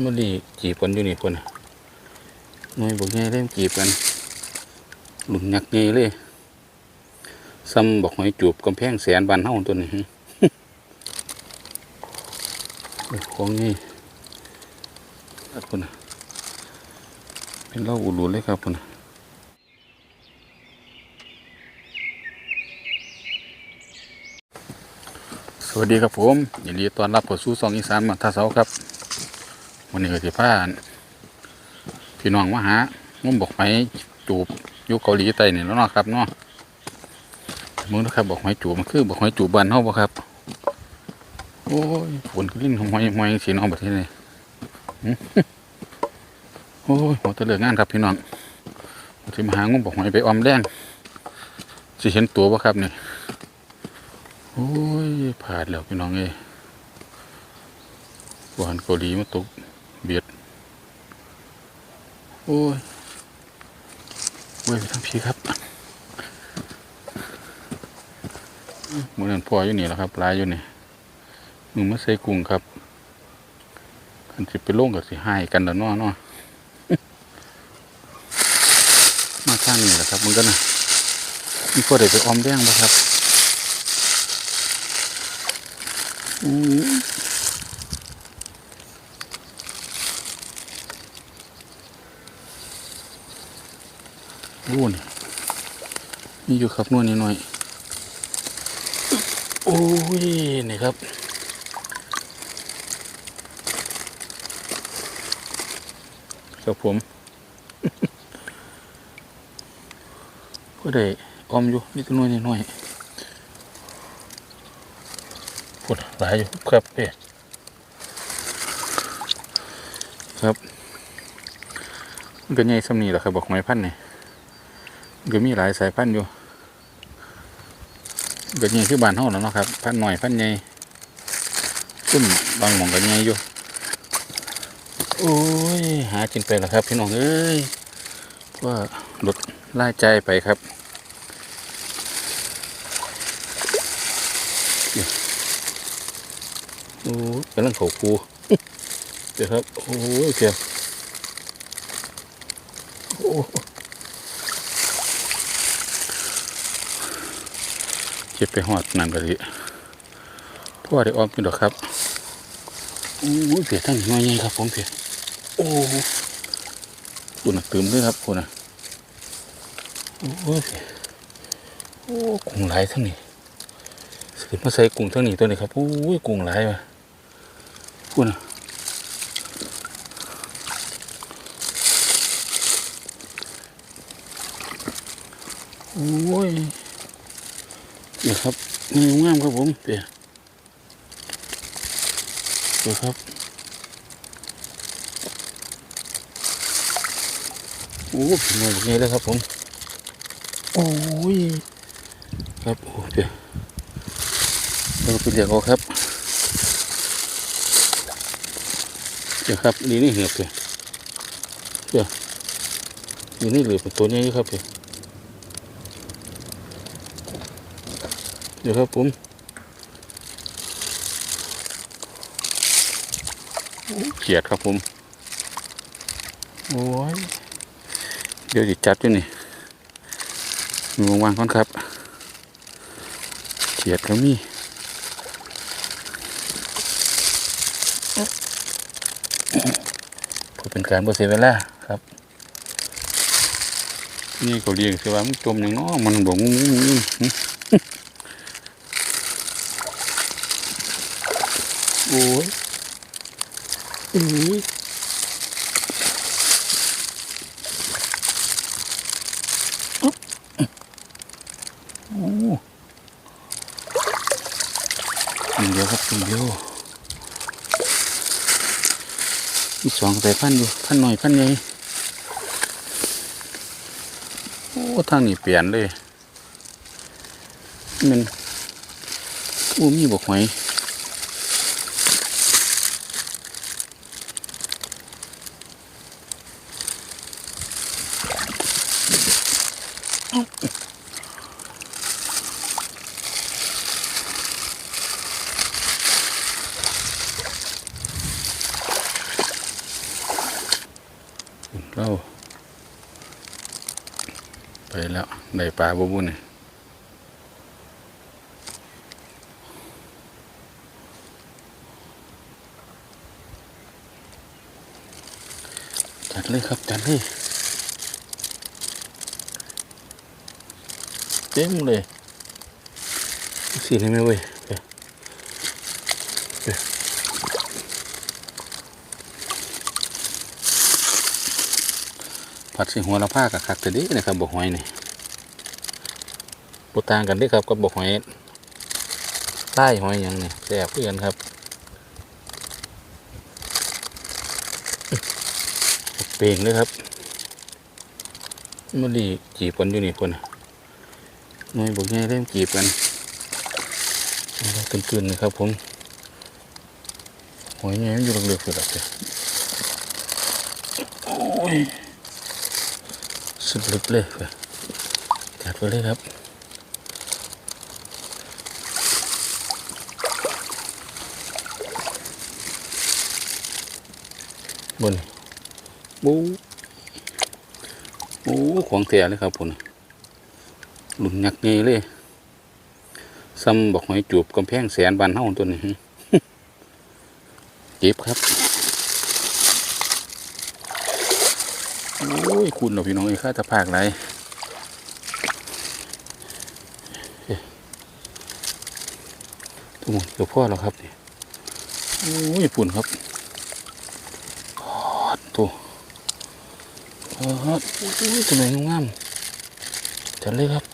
มันดีจีบกันอยู่นี่คนน่ะหน่ยบอกไงเล่มจีบกันหลุมหนักไงเลยซ้ำบอกหอยจูบกำแพงแสนบานเฮาตัวนี้ของนี่ครับคนเป็นเล่าอุลุเลยครับคนน่ะสวัสดีครับผมยินดีต้อนรับเข้าสู่ซองอีสานมาท่าเสาครับ วันนี้ก็สิพาพี่น้องมาหามุ่มบอกไม้จูบอยู่เกาหลีใต้นี่แล้วเนาะครับเนาะมึงนะครับบอกไม้จูบมันคือบอกไม้จูบบ้านเฮาบ่ครับ โอ้ยฝนก็ลิ้นหอยหอยสีน้องประเทศนี้หึโอ้ยหัวตะเลือกงานครับพี่น้องสิมาหางุ่มบอกหอยไปออมแดงสิเห็นตัวบ่ครับนี่โอ้ยผ่านแล้วพี่น้องเอ้ยหวานเกาหลีมาตก เบียด โอ้ยเว้ยไปทางพี่ครับเหมือนพ่ออยู่นี่แหละครับปลายอยู่นี่มึงมาใส่กุ้งครับคันสิไปลงกับสิหายกันแล้วเนาะเนาะมาข้างนี่แหละครับมึงก็นะมีพ่อได้ไปออมแดงบ่ครับ รูนนี่อยู่ครับนวลนิดหน่อยโอ้ยนี่ครับครับผมก็ได้ออมอยู่นี่ตัวนวลนิดหน่อยปวดหลายอยู่ครับเอ๊ครับมันก็ใหญ่สำนีแหละครับบอกไม้พันธุ์นี่ย ก็มีหลายสายพันธุ์อยู่ก็ใหญ่คือบ้านเฮาแล้วนะครับ พันธุ์หน่อยพันธุ์ใหญ่ซุ่มบางหม่องก็ใหญ่อยู่โอ้ยหากินไปแล้วครับพี่น้องเอ้ยว่าหลุดรายจ่ายไปครับเดี๋ยวโอ้ยกำลังเขาคูเดี๋ยวครับ โอ้ยเกี่ยวโอ้ ก็บไปหอดนั่นก็สิพ่อได้ออมกินดอกครับโอ้ยเพียทั้งน้อยใหญ่ครับ ผมเพียโอ้คุณน่ะตื่มด้วยครับคุณน่ะโอ้ยโอ้กุ้งหลายทั้งนี้สืบมาใส่กุ้งทั้งนี้ตัวนี้ครับโอ้ยกุ้งหลายว่ะคุณน่ะโอ้ย เดี๋ยวครับนี่งามครับผมเดี๋ยวดี๋ยวครับโอ้เป็นไงเป็นไงแล้วครับผม โอ้ย ครับ โอ้เดี๋ยวเราไปเรียกเอาครับเดี๋ยวครับนี่นี่เหียบเดี๋ยวเดี๋ยวนี่นี่เหลือเป็นตัวนี้ครับเดี๋ยว เดี๋ยวครับผมเขียดครับผม โอ้ย เดี๋ยวจิจัดอยู่นี่มีวางก่อนครับเขียดก็มีเพื่อเป็นการบ่เสียเวลาครับ นี่เขาเรียกคือว่ามันจมอย่างน้อมันบอกงุ้มงุ้มงุ้มหึ โอ้ยอือโอ้กินเดียวครับกินเดียวมีสองสายพันธุ์อยู่พันหน่อยพันใหญ่โอ้ทางนี้เปลี่ยนเลยมันโอ้มีบอกหอย้าไปแล้ว ได้ปลาบุบุนี่จัดเลยครับ จัดเลย เต็มเลยสีนี่ไหมเว้ยเดี๋ยวเดี๋ยว ผัดสีหัวละผ้ากับคักแต่ดีนะครับบกหอยนี่บต่างกันด้ครับกับบกหอยใต้หอยหยังนี่แซ่บเพื่อนครับเปล่งเลยครับมันดีจีบกันอยู่นี่คนน่ะหน่วยบุกใหญ่เริ่มกีบกันตื่นๆนะครับผมหอยใหญ่มันอยู่เลือกๆสุดเลยโอ้ย สุดลึกเลยไปจัดไปเลยครับบนบูบูของเสียเลยครับผมหลุมยักษ์ใหญ่เลยซ้ำบอกหอยจูบกำแพงแสนบานเฮาตัวนี้เก็บครับ โอ้ย คุณเราพี่น้องไอ้ข้าจะพากไรทุกคนเดี๋ยวพ่อเราครับนี่โอ้ยปุ่นครับปอดตัวปอดโอ้ยตัวไหนงามจัดเลยครับ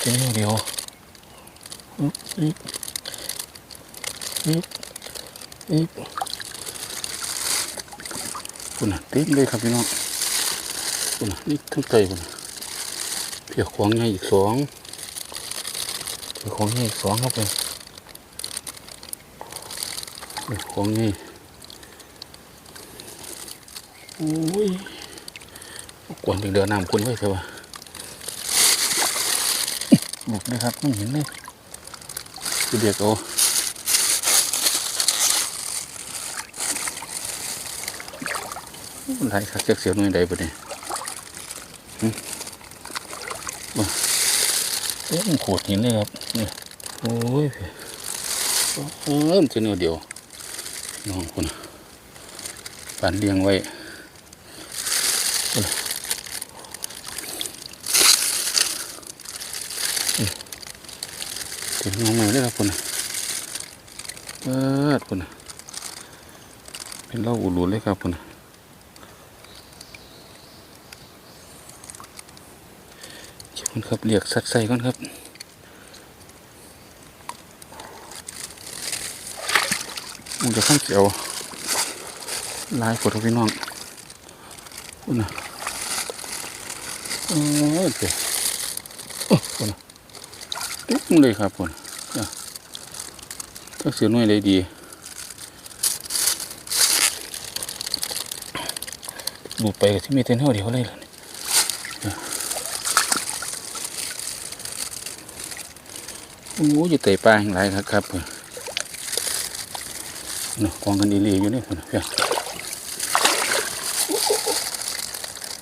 เจ๊เดียวอึ๊บอึ๊บอึ๊บอึ๊บ คุณน่ะเต็มเลยครับพี่น้องคุณน่ะนี่ทั้งใจคุณน่ะเพียกของใหญ่อีกสองเพียกของใหญ่อีกสองครับเลยเพียกของใหญ่โอ้ยกวนถึงเดือน้ำคุณไว้ใช่ปะบุกเลยครับไม่เห็นเลยคือเด็กโอา หลคักจักเสียวหน่วยใดบ่เนี่ยหึบ่เอ๊ะมันโขดหินเลยครับนี่โอ้ยเออมันจะเนื้อเดียวน้องคนน่ะปานเลี้ยงไว้ถึงน้องใหม่เลยครับคุณน่ะเปิดคุณน่ะเป็นเล่าอุลุเลยครับคุณน่ะเก็บมั นครับเรียกสัดใส่ก่อนครับมันจะข้างเขียวลายกดพี่น้องคุณนะเอเดี๋ยวโอ้คุณน่ะเต็มเลยครับผมอะถ้าเสือหน่วยได้ดีดูดไปก็ที่มีเทนเท่าเดียวเลยล่ะ โอ้ยอยู่เตะปลาอย่างไรครับครับเนาะกองกันอีหลีอยู่นี่คนเพียง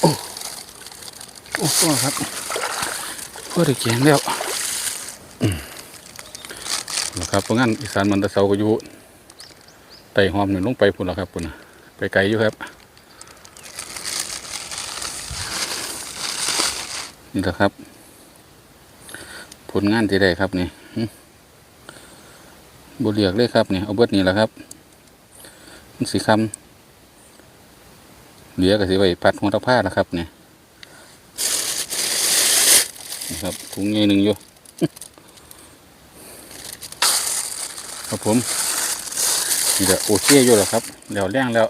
โอ้โอ้พ่อครับพ่อได้เกียงแล้วนะครับเพราะงั้นอีสานมันตะเสาก็อยู่ไต่หอมหนึ่งลงไปพุ่นแล้วครับพุ่นไปไกลอยู่ครับนี่แหละครับ ผลงานที่ได้ครับนี่ บเรียกเลยครับเนี่ยเอาเบิดนี่แหละครับมันสีคำเหลือก็สิไว้ปัดหัวตะผ้าแล้วครับเนี่ยนี่ครับถุงใหญ่หนึ่งอยู่ครับผมนี่ก็โอเคอยู่แล้วครับเดี๋ยวแรงแล้ว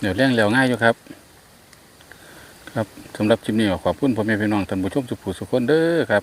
เดี๋ยวแรงแล้วง่ายอยู่ครับ ครับสำหรับคลิปนี้ก็ขอบคุณพ่อแม่พี่น้องท่านผู้ชมทุกผู้ทุกคนเด้อครับ